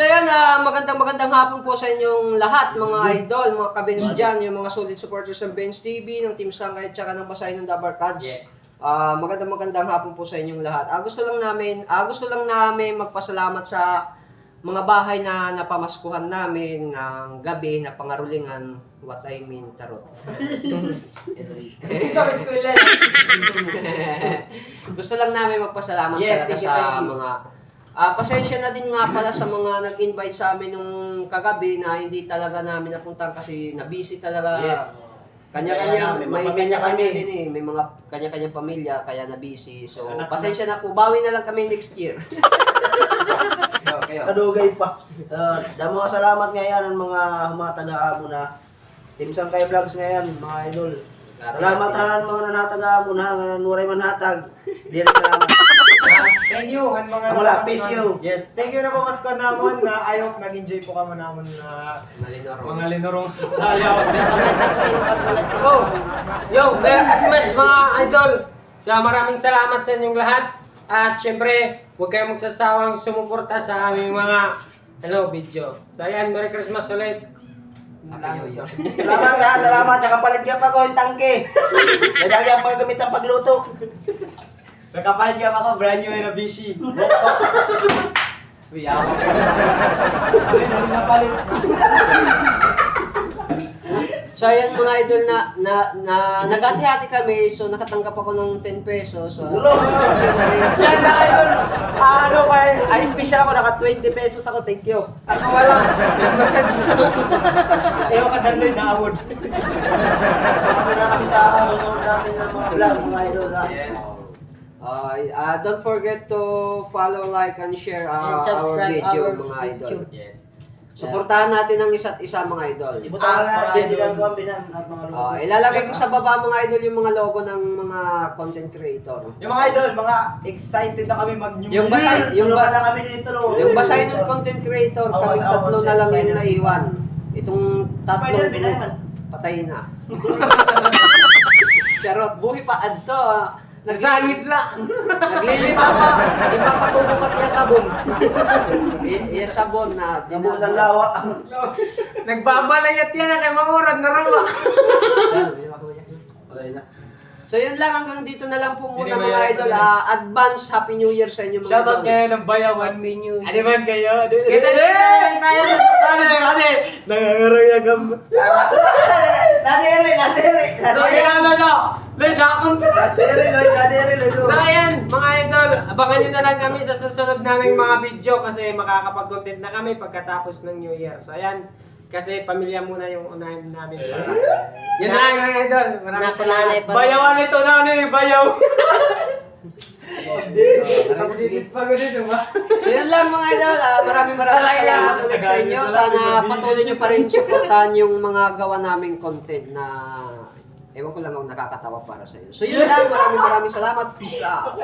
So yan, ah, magandang magandang hapon po sa inyong lahat, mga idol, mga kabins dyan, yung mga solid supporters ng Benz TV, ng Team Sangay, at saka ng Basay ng Dabar Cards. Ah, magandang magandang hapon po sa inyong lahat. Ah, gusto lang namin, ah, gusto lang namin magpasalamat sa mga bahay na napamaskuhan namin ng gabi na pangarulingan what I mean tarot. Ikaw, Miss Kuya. Gusto lang namin magpasalamat Yes, talaga sa mga Ah, pasensya na din nga pala sa mga nag-invite sa amin nung kagabi na hindi talaga namin napuntahan kasi na-busy talaga. Yes. Kanya-kanya, may mga kanya-kanya din eh. May mga kanya-kanyang pamilya kaya na-busy. So, Anak- pasensya na po. Bawi na lang kami next year. Kayo. Kadugay pa. Uh, damo salamat ngayon ang mga humataga mo na Team Sangkay Vlogs ngayon, mga idol. Salamat han mga nanataga mo na nga nuray manhatag. Dili salamat. Thank you, han mga Wala, peace you. Yes, thank you na po Pasko namon na ayaw nag-enjoy po kamo namon na mga linorong sayaw. Oh, yo, Merry Christmas mga idol! Kaya maraming salamat sa inyong lahat. At syempre, huwag kayong magsasawang sumuporta sa aming mga ano, video. So ayan, Merry Christmas ulit. Salamat ha, salamat. Nakapalit ka pa ko yung tangke. Dadagyan mo yung gamit ang pagluto. Nakapalit ka ako, brand new na bishi. Uy, ako. Nakapalit. So ayan mga idol na, na, na nagati-hati kami so nakatanggap ako ng 10 pesos. So. Yan na idol. Ah, ano kay, ay special ako, naka 20 pesos ako, thank you. Ako wala. Nag-message Ayaw ka na rin naawod. Kami na kami sa hanggang namin ng mga vlog, mga idol ha. Uh, uh, don't forget to follow, like, and share uh, And our subscribe video, our mga idol. YouTube. Yes. Suportahan natin ang isa't isa, mga idol. Ibutan na din din ang binan at mga luto. Uh, ilalagay ko sa baba, mga idol, yung mga logo ng mga content creator. Yung mga idol, mga excited na kami mag-new Yung basa- Yung yung ba lang kami dito lo. Yung basay ng content creator, Oh, kami basa- tatlo na lang yung Spider. naiwan. Itong tatlo, Spider, binay man. patay na. Charot, buhay pa adto. ah. Nagsangit lang. Naglilita pa. Ipapatubo ka tiya sabon. I- Isabon na. Nabusan lawa. Nagbabalayat yan na kay Mangurad na rawa. So yun lang, hanggang dito na lang po muna mga idol. Ah, advance Happy New Year sa inyo mga Shoutout idol. kayo ng bayawan. Happy New Year. Ano man kayo? Kita kita tayo sa Sana ano Nangangarayagam. Nadere, nadere. So, kailangan na. Lay, nakakon ka. Nadere, loy, nadere, loy. So ayan, mga idol, abangan nyo na lang kami sa susunod naming mga video kasi makakapag-content na kami pagkatapos ng New Year. So ayan, kasi pamilya muna yung unahin namin. Yun na lang mga idol. Maraming salamat. Bayawan ito na ano yung bayaw. Pagdidit pa ganun, ba? So yun lang mga idol. Ah, maraming maraming salamat ulit sa inyo. Sana patuloy nyo pa rin supportahan yung mga gawa naming content na ewan ko lang kung nakakatawa para sa inyo. So yun lang. Maraming maraming salamat. Peace out.